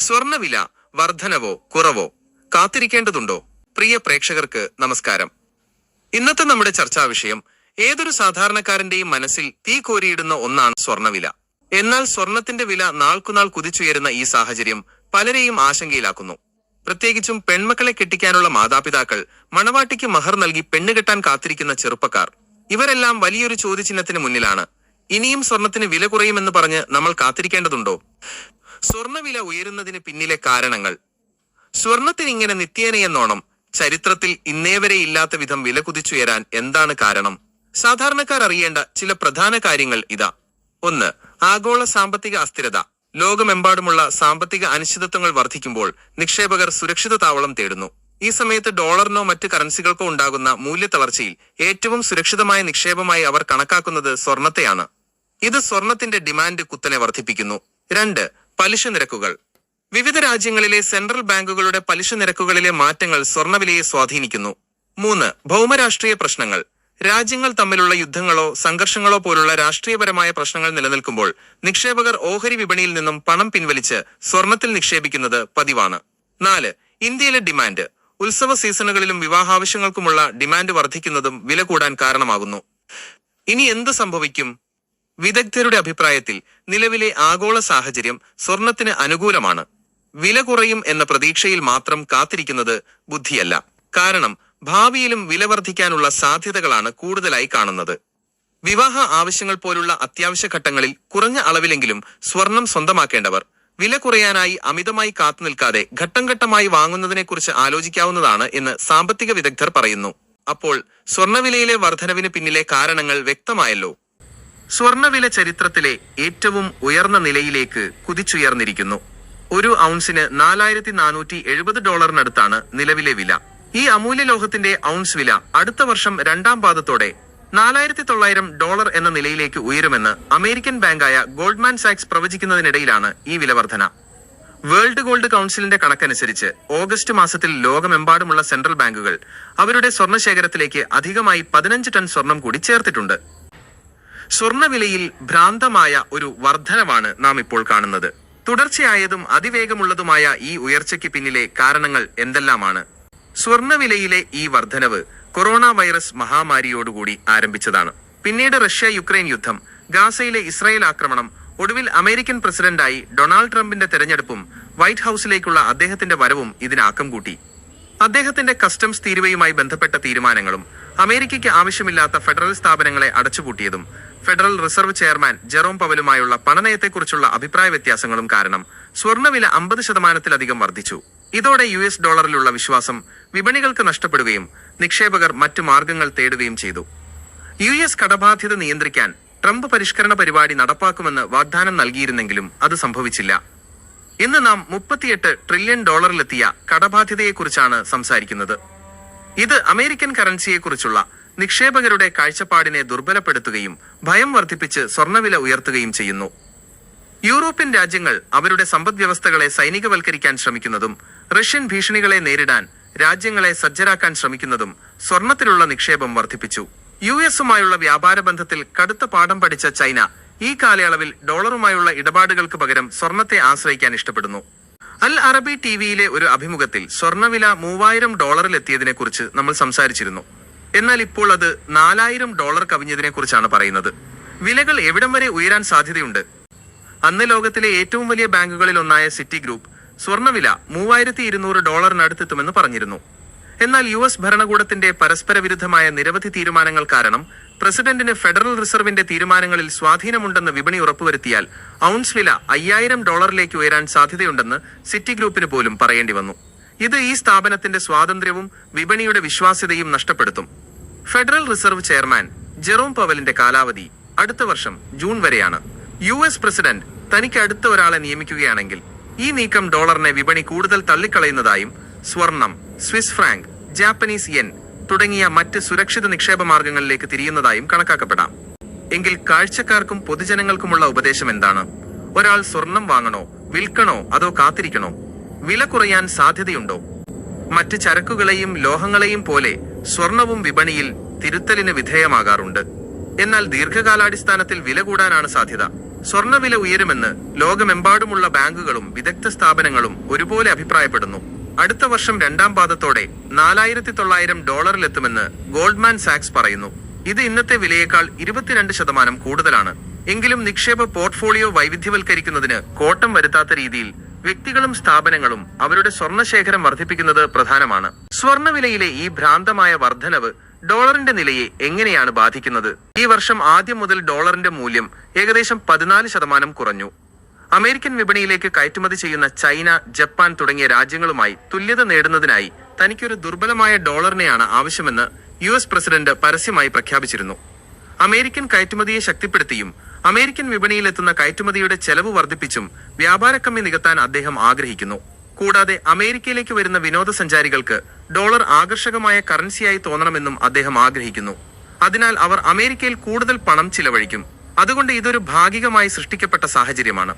സ്വർണവില വർധനവോ കുറവോ കാത്തിരിക്കേണ്ടതുണ്ടോ? പ്രിയ പ്രേക്ഷകർക്ക് നമസ്കാരം. ഇന്നത്തെ നമ്മുടെ ചർച്ചാ വിഷയം ഏതൊരു സാധാരണക്കാരന്റെയും മനസ്സിൽ തീ കോരിയിടുന്ന ഒന്നാണ് സ്വർണവില. എന്നാൽ സ്വർണത്തിന്റെ വില നാൾക്കുനാൾ കുതിച്ചുയരുന്ന ഈ സാഹചര്യം പലരെയും ആശങ്കയിലാക്കുന്നു. പ്രത്യേകിച്ചും പെൺമക്കളെ കെട്ടിക്കാനുള്ള മാതാപിതാക്കൾ മണവാട്ടിക്ക് മഹർ നൽകി പെണ്ണുകെട്ടാൻ കാത്തിരിക്കുന്ന ചെറുപ്പക്കാർ. ഇവരെല്ലാം വലിയൊരു ചോദ്യചിഹ്നത്തിന് മുന്നിലാണ്. ഇനിയും സ്വർണത്തിന് വില കുറയുമെന്ന് പറഞ്ഞ് നമ്മൾ കാത്തിരിക്കേണ്ടതുണ്ടോ? സ്വർണവില ഉയരുന്നതിന് പിന്നിലെ കാരണങ്ങൾ. സ്വർണത്തിന് ഇങ്ങനെ നിത്യേനയെന്നോണം ചരിത്രത്തിൽ ഇന്നേവരെ ഇല്ലാത്ത വിധം വില കുതിച്ചുയരാൻ എന്താണ് കാരണം? സാധാരണക്കാർ അറിയേണ്ട ചില പ്രധാന കാര്യങ്ങൾ ഇതാ. ഒന്ന് ആഗോള സാമ്പത്തിക അസ്ഥിരത. ലോകമെമ്പാടുമുള്ള സാമ്പത്തിക അനിശ്ചിതത്വങ്ങൾ വർദ്ധിക്കുമ്പോൾ നിക്ഷേപകർ സുരക്ഷിത താവളം തേടുന്നു. ഈ സമയത്ത് ഡോളറിനോ മറ്റ് കറൻസികൾക്കോ ഉണ്ടാകുന്ന മൂല്യത്തളർച്ചയിൽ ഏറ്റവും സുരക്ഷിതമായ നിക്ഷേപമായി അവർ കണക്കാക്കുന്നത് സ്വർണത്തെയാണ്. ഇത് സ്വർണത്തിന്റെ ഡിമാൻഡ് കുത്തനെ വർദ്ധിപ്പിക്കുന്നു. രണ്ട് പലിശ നിരക്കുകൾ. വിവിധ രാജ്യങ്ങളിലെ സെൻട്രൽ ബാങ്കുകളുടെ പലിശ നിരക്കുകളിലെ മാറ്റങ്ങൾ സ്വർണവിലയെ സ്വാധീനിക്കുന്നു. മൂന്ന് ഭൗമരാഷ്ട്രീയ പ്രശ്നങ്ങൾ. രാജ്യങ്ങൾ തമ്മിലുള്ള യുദ്ധങ്ങളോ സംഘർഷങ്ങളോ പോലുള്ള രാഷ്ട്രീയപരമായ പ്രശ്നങ്ങൾ നിലനിൽക്കുമ്പോൾ നിക്ഷേപകർ ഓഹരി വിപണിയിൽ നിന്നും പണം പിൻവലിച്ച് സ്വർണത്തിൽ നിക്ഷേപിക്കുന്നത് പതിവാണ്. നാല് ഇന്ത്യയിലെ ഡിമാൻഡ്. ഉത്സവ സീസണുകളിലും വിവാഹാവശ്യങ്ങൾക്കുമുള്ള ഡിമാൻഡ് വർദ്ധിക്കുന്നതും വില കൂടാൻ കാരണമാകുന്നു. ഇനി എന്ത് സംഭവിക്കും? വിദഗ്ധരുടെ അഭിപ്രായത്തിൽ നിലവിലെ ആഗോള സാഹചര്യം സ്വർണത്തിന് അനുകൂലമാണ്. വില കുറയും എന്ന പ്രതീക്ഷയിൽ മാത്രം കാത്തിരിക്കുന്നത് ബുദ്ധിയല്ല. കാരണം ഭാവിയിലും വില വർദ്ധിക്കാനുള്ള സാധ്യതകളാണ് കൂടുതലായി കാണുന്നത്. വിവാഹ ആവശ്യങ്ങൾ പോലുള്ള അത്യാവശ്യ ഘട്ടങ്ങളിൽ കുറഞ്ഞ അളവിലെങ്കിലും സ്വർണം സ്വന്തമാക്കേണ്ടവർ വില കുറയാനായി അമിതമായി കാത്തുനിൽക്കാതെ ഘട്ടം ഘട്ടമായി വാങ്ങുന്നതിനെക്കുറിച്ച് ആലോചിക്കാവുന്നതാണ് എന്ന് സാമ്പത്തിക വിദഗ്ധർ പറയുന്നു. അപ്പോൾ സ്വർണവിലയിലെ വർധനവിന് പിന്നിലെ കാരണങ്ങൾ വ്യക്തമായല്ലോ? സ്വർണവില ചരിത്രത്തിലെ ഏറ്റവും ഉയർന്ന നിലയിലേക്ക് കുതിച്ചുയർന്നിരിക്കുന്നു. ഒരു ഔൺസിന് നാലായിരത്തി നാനൂറ്റി എഴുപത് ഡോളറിനടുത്താണ് നിലവിലെ വില. ഈ അമൂല്യ ലോഹത്തിന്റെ ഔൺസ് വില അടുത്ത വർഷം രണ്ടാം പാദത്തോടെ നാലായിരത്തി തൊള്ളായിരം ഡോളർ എന്ന നിലയിലേക്ക് ഉയരുമെന്ന് അമേരിക്കൻ ബാങ്കായ ഗോൾഡ്മാൻ സാക്സ് പ്രവചിക്കുന്നതിനിടയിലാണ് ഈ വില വർധന വേൾഡ് ഗോൾഡ് കൗൺസിലിന്റെ കണക്കനുസരിച്ച് ഓഗസ്റ്റ് മാസത്തിൽ ലോകമെമ്പാടുമുള്ള സെൻട്രൽ ബാങ്കുകൾ അവരുടെ സ്വർണശേഖരത്തിലേക്ക് അധികമായി പതിനഞ്ച് ടൺ സ്വർണം കൂടി ചേർത്തിട്ടുണ്ട്. സ്വർണവിലയിൽ ഭ്രാന്തമായ ഒരു വർധനവാണ് നാം ഇപ്പോൾ കാണുന്നത്. തുടർച്ചയായതും അതിവേഗമുള്ളതുമായ ഈ ഉയർച്ചയ്ക്ക് പിന്നിലെ കാരണങ്ങൾ എന്തെല്ലാമാണ്? സ്വർണവിലയിലെ ഈ വർധനവ് കൊറോണ വൈറസ് മഹാമാരിയോടുകൂടി ആരംഭിച്ചതാണ്. പിന്നീട് റഷ്യ യുക്രൈൻ യുദ്ധം ഗാസയിലെ ഇസ്രായേൽ ആക്രമണം ഒടുവിൽ അമേരിക്കൻ പ്രസിഡന്റായി ഡൊണാൾഡ് ട്രംപിന്റെ തെരഞ്ഞെടുപ്പും വൈറ്റ് ഹൌസിലേക്കുള്ള അദ്ദേഹത്തിന്റെ വരവും ഇതിന് ആക്കം കൂട്ടി. അദ്ദേഹത്തിന്റെ കസ്റ്റംസ് തീരുവയുമായി ബന്ധപ്പെട്ട തീരുമാനങ്ങളും അമേരിക്കയ്ക്ക് ആവശ്യമില്ലാത്ത ഫെഡറൽ സ്ഥാപനങ്ങളെ അടച്ചുപൂട്ടിയതും ഫെഡറൽ റിസർവ് ചെയർമാൻ ജെറോം പവലുമായുള്ള പണനയത്തെക്കുറിച്ചുള്ള അഭിപ്രായ വ്യത്യാസങ്ങളും കാരണം സ്വർണവില അമ്പത് ശതമാനത്തിലധികം വർദ്ധിച്ചു. ഇതോടെ യു എസ് ഡോളറിലുള്ള വിശ്വാസം വിപണികൾക്ക് നഷ്ടപ്പെടുകയും നിക്ഷേപകർ മറ്റു മാർഗങ്ങൾ തേടുകയും ചെയ്തു. യു എസ് കടബാധ്യത നിയന്ത്രിക്കാൻ ട്രംപ് പരിഷ്കരണ പരിപാടി നടപ്പാക്കുമെന്ന് വാഗ്ദാനം നൽകിയിരുന്നെങ്കിലും അത് സംഭവിച്ചില്ല. ഇന്ന് നാം മുപ്പത്തിയെട്ട് ട്രില്യൺ ഡോളറിലെത്തിയ കടബാധ്യതയെക്കുറിച്ചാണ് സംസാരിക്കുന്നത്. ഇത് അമേരിക്കൻ കറൻസിയെക്കുറിച്ചുള്ള നിക്ഷേപകരുടെ കാഴ്ചപ്പാടിനെ ദുർബലപ്പെടുത്തുകയും ഭയം വർദ്ധിപ്പിച്ച് സ്വർണവില ഉയർത്തുകയും ചെയ്യുന്നു. യൂറോപ്യൻ രാജ്യങ്ങൾ അവരുടെ സമ്പദ് വ്യവസ്ഥകളെ സൈനികവൽക്കരിക്കാൻ ശ്രമിക്കുന്നതും റഷ്യൻ ഭീഷണികളെ നേരിടാൻ രാജ്യങ്ങളെ സജ്ജരാക്കാൻ ശ്രമിക്കുന്നതും സ്വർണത്തിലുള്ള നിക്ഷേപം വർദ്ധിപ്പിച്ചു. യു എസുമായുള്ള വ്യാപാര ബന്ധത്തിൽ കടുത്ത പാഠം പഠിച്ച ചൈന ഈ കാലയളവിൽ ഡോളറുമായുള്ള ഇടപാടുകൾക്ക് പകരം സ്വർണത്തെ ആശ്രയിക്കാൻ ഇഷ്ടപ്പെടുന്നു. അൽ അറബി ടിവിയിലെ ഒരു അഭിമുഖത്തിൽ സ്വർണവില മൂവായിരം ഡോളറിലെത്തിയതിനെ കുറിച്ച് നമ്മൾ സംസാരിച്ചിരുന്നു. എന്നാൽ ഇപ്പോൾ അത് നാലായിരം ഡോളർ കവിഞ്ഞതിനെ കുറിച്ചാണ് പറയുന്നത്. വിലകൾ എവിടം വരെ ഉയരാൻ സാധ്യതയുണ്ട്? അന്ന് ലോകത്തിലെ ഏറ്റവും വലിയ ബാങ്കുകളിൽ ഒന്നായ സിറ്റി ഗ്രൂപ്പ് സ്വർണവില മൂവായിരത്തി ഇരുന്നൂറ് ഡോളറിനടുത്തെത്തുമെന്ന് പറഞ്ഞിരുന്നു. എന്നാൽ യു എസ് ഭരണകൂടത്തിന്റെ പരസ്പര വിരുദ്ധമായ നിരവധി തീരുമാനങ്ങൾ കാരണം പ്രസിഡന്റിന് ഫെഡറൽ റിസർവിന്റെ തീരുമാനങ്ങളിൽ സ്വാധീനമുണ്ടെന്ന് വിപണി ഉറപ്പുവരുത്തിയാൽ ഔൺസ് വില അയ്യായിരം ഡോളറിലേക്ക് ഉയരാൻ സാധ്യതയുണ്ടെന്ന് സിറ്റി ഗ്രൂപ്പിന് പോലും പറയേണ്ടി വന്നു. ഇത് ഈ സ്ഥാപനത്തിന്റെ സ്വാതന്ത്ര്യവും വിപണിയുടെ വിശ്വാസ്യതയും നഷ്ടപ്പെടുത്തും. ഫെഡറൽ റിസർവ് ചെയർമാൻ ജെറോം പവലിന്റെ കാലാവധി അടുത്ത വർഷം ജൂൺ വരെയാണ്. യു എസ് പ്രസിഡന്റ് തനിക്ക് അടുത്ത ഒരാളെ നിയമിക്കുകയാണെങ്കിൽ ഈ നീക്കം ഡോളറിനെ വിപണി കൂടുതൽ തള്ളിക്കളയുന്നതായും സ്വർണം സ്വിസ് ഫ്രാങ്ക് ജാപ്പനീസ് യെൻ തുടങ്ങിയ മറ്റ് സുരക്ഷിത നിക്ഷേപ മാർഗങ്ങളിലേക്ക് തിരിയുന്നതായും കണക്കാക്കപ്പെടാം. എങ്കിൽ കാഴ്ചക്കാർക്കും പൊതുജനങ്ങൾക്കുമുള്ള ഉപദേശം എന്താണ്? ഒരാൾ സ്വർണം വാങ്ങണോ വിൽക്കണോ അതോ കാത്തിരിക്കണോ? വില കുറയാൻ സാധ്യതയുണ്ടോ? മറ്റ് ചരക്കുകളെയും ലോഹങ്ങളെയും പോലെ സ്വർണവും വിപണിയിൽ തിരുത്തലിന് വിധേയമാകാറുണ്ട്. എന്നാൽ ദീർഘകാലാടിസ്ഥാനത്തിൽ വില കൂടാനാണ് സാധ്യത. സ്വർണവില ഉയരുമെന്ന് ലോകമെമ്പാടുമുള്ള ബാങ്കുകളും വിദഗ്ധ സ്ഥാപനങ്ങളും ഒരുപോലെ അഭിപ്രായപ്പെടുന്നു. അടുത്ത വർഷം രണ്ടാം പാദത്തോടെ നാലായിരത്തി തൊള്ളായിരം ഡോളറിലെത്തുമെന്ന് ഗോൾഡ്മാൻ സാക്സ് പറയുന്നു. ഇത് ഇന്നത്തെ വിലയേക്കാൾ ഇരുപത്തിരണ്ട് ശതമാനം കൂടുതലാണ്. എങ്കിലും നിക്ഷേപ പോർട്ട്ഫോളിയോ വൈവിധ്യവൽക്കരിക്കുന്നതിന് കോട്ടം വരുത്താത്ത രീതിയിൽ വ്യക്തികളും സ്ഥാപനങ്ങളും അവരുടെ സ്വർണശേഖരം വർദ്ധിപ്പിക്കുന്നത് പ്രധാനമാണ്. സ്വർണവിലയിലെ ഈ ഭ്രാന്തമായ വർധനവ് ഡോളറിന്റെ നിലയെ എങ്ങനെയാണ് ബാധിക്കുന്നത്? ഈ വർഷം ആദ്യം മുതൽ ഡോളറിന്റെ മൂല്യം ഏകദേശം പതിനാല് ശതമാനം കുറഞ്ഞു. അമേരിക്കൻ വിപണിയിലേക്ക് കയറ്റുമതി ചെയ്യുന്ന ചൈന ജപ്പാൻ തുടങ്ങിയ രാജ്യങ്ങളുമായി തുല്യത നേടുന്നതിനായി തനിക്കൊരു ദുർബലമായ ഡോളറിനെയാണ് ആവശ്യമെന്ന് യു എസ് പ്രസിഡന്റ് പരസ്യമായി പ്രഖ്യാപിച്ചിരുന്നു. അമേരിക്കൻ കയറ്റുമതിയെ ശക്തിപ്പെടുത്തിയും അമേരിക്കൻ വിപണിയിലെത്തുന്ന കയറ്റുമതിയുടെ ചെലവ് വർദ്ധിപ്പിച്ചും വ്യാപാരക്കമ്മി നികത്താൻ അദ്ദേഹം ആഗ്രഹിക്കുന്നു. കൂടാതെ അമേരിക്കയിലേക്ക് വരുന്ന വിനോദസഞ്ചാരികൾക്ക് ഡോളർ ആകർഷകമായ കറൻസിയായി തോന്നണമെന്നും അദ്ദേഹം ആഗ്രഹിക്കുന്നു. അതിനാൽ അവർ അമേരിക്കയിൽ കൂടുതൽ പണം ചിലവഴിക്കും. അതുകൊണ്ട് ഇതൊരു ഭാഗികമായി സൃഷ്ടിക്കപ്പെട്ട സാഹചര്യമാണ്.